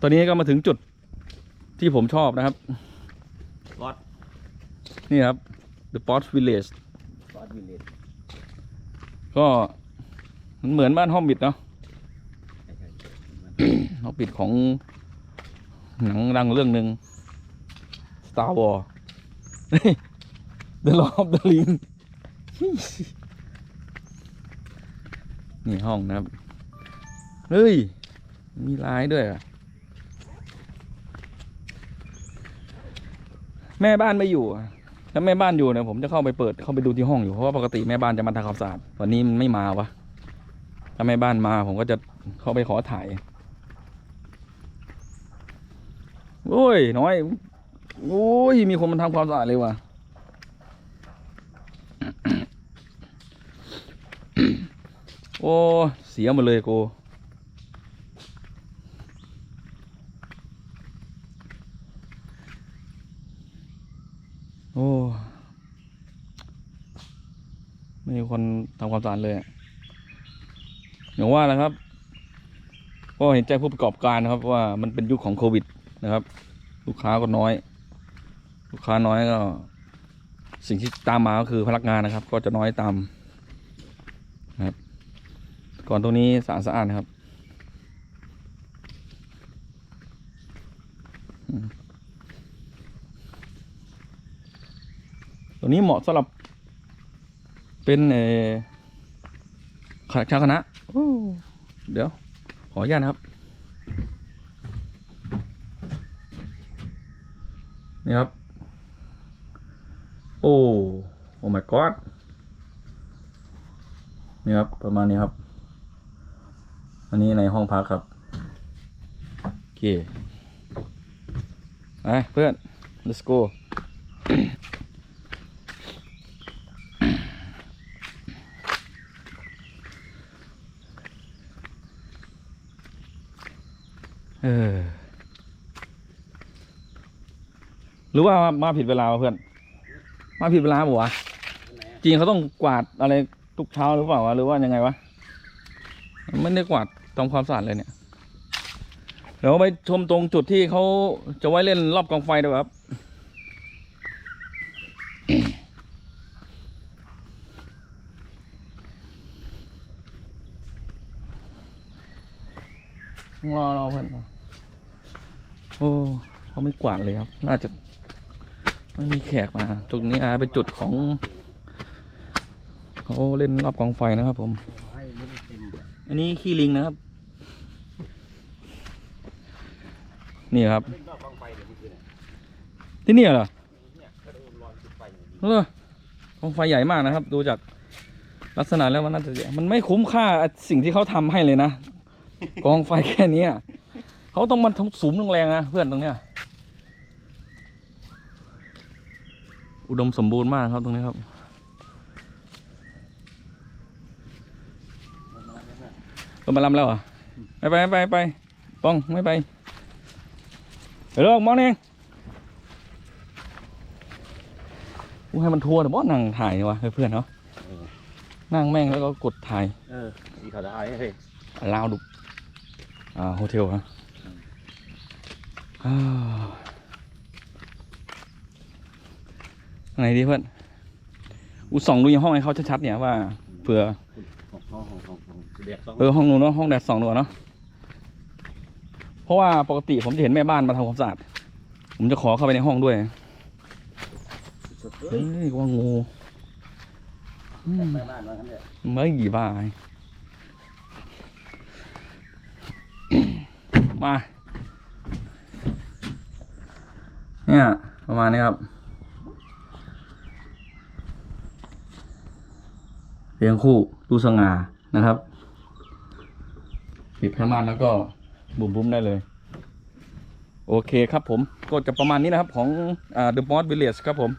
ตอนนี้ก็มาถึงจุดที่ผมชอบนะครับรอดนี่ครับ The p o t Village รอดวิลเลจก็มันเหมือนบ้านห้องบิดเนาะใช่ใช่ใช่มันห้องบิดของหนังดังเรื่องหนึ่ง Star Wars The Lord of the Ring นี่ห้องนะครับ เฮ้ย มีลายด้วยอะ แม่บ้านไม่อยู่ถ้าแม่บ้านอยู่เนี่ยผมจะเข้าไปเปิดเข้าไปดูที่ห้องอยู่เพราะว่าปกติแม่บ้านจะมาทำความสะอาดวันนี้มันไม่มาวะถ้าแม่บ้านมาผมก็จะเข้าไปขอถ่ายโอ้ยน้อยโอ้ยมีคนมาทำความสะอาดเลยว่ะโอ้เสียหมดเลยกู โอ้ ไม่มีคนทำความสะอาดเลยอย่างว่านะครับ ก็เห็นใจผู้ประกอบการนะครับ ว่ามันเป็นยุคของโควิดนะครับ ลูกค้าก็น้อย ลูกค้าน้อยก็ สิ่งที่ตามมาก็คือพนักงานนะครับ ก็จะน้อยตามนะครับ ก่อนตรงนี้สะอาดสะอาดนะครับตรงนี้เหมาะสำหรับ เป็นเออข้าราชการคณะโอ้เดี๋ยว ขออนุญาตนะครับ นี่ครับ โอ้โอ้ my god นี่ครับ ประมาณนี้ครับ อันนี้ในห้องพักครับ โอเค ไปเพื่อน let's go เออ หรือว่ามาผิดเวลาเพื่อน มาผิดเวลาบ่วะไหนอะจริงเขาต้องกวาดอะไรทุกเช้าหรือเปล่าวะหรือว่ายังไงวะไม่ได้กวาดทำความสะอาดเลยเนี่ยเดี๋ยวไปชมตรงจุดที่เขาจะไว้เล่นรอบกองไฟด้วยครับ รอรอเพื่อนโอ้เขาไม่กวาดเลยครับ น่าจะไม่มีแขกมาจุดนี้อาเป็นจุดของเขาเล่นรอบกองไฟนะครับผม อันนี้ขี้ลิงนะครับ นี่ครับ ที่นี่เหรอเนี่ยก็โดนร้ออย่างนี้เออกองไฟใหญ่มากนะครับ ดูจากลักษณะแล้วมันน่าจะมันไม่คุ้มค่าสิ่งที่เขาทำให้เลยนะ กองไฟแค่เนี้ยเขาต้องมันทำสูงแรงๆนะเพื่อนตรงเนี้ย อุดมสมบูรณ์มากครับตรงนี้ครับก็มาลำแล้วเหรอะไม่ไปไม่ไปไม่ไปป้องไม่ไปเดี๋ยวลองมองเองกูให้มันทัวร์แต่บ่นั่งถ่ายวะเพื่อนๆเนาะนั่งแม่งแล้วก็กดถ่าย เออสีขาวดายเฮ้ยลาวดุ อ่าโฮเทลครับอ่าไหนดีเพื่อนอูส่องดูยังห้องให้เขาชัดๆเนี่ยว่าเผื่อของห้องของของของเด็กสองเออห้องนู้นเนาะห้องแดดสองดวงเนาะเพราะว่าปกติผมจะเห็นแม่บ้านมาทำความสะอาดผมจะขอเข้าไปในห้องด้วยสุดๆเฮ้ยว่างูอืมไปบ้านมาทั้งเนี่ยไม่กี่บาย มา เนี่ย ประมาณนี้ครับเรียงคู่ดูสง่านะครับปิดผ้าม่านแล้วก็บุ่มบุ้มๆได้เลย โอเคครับผม ก็จะประมาณนี้นะครับของอ่า The Boss Village ครับผม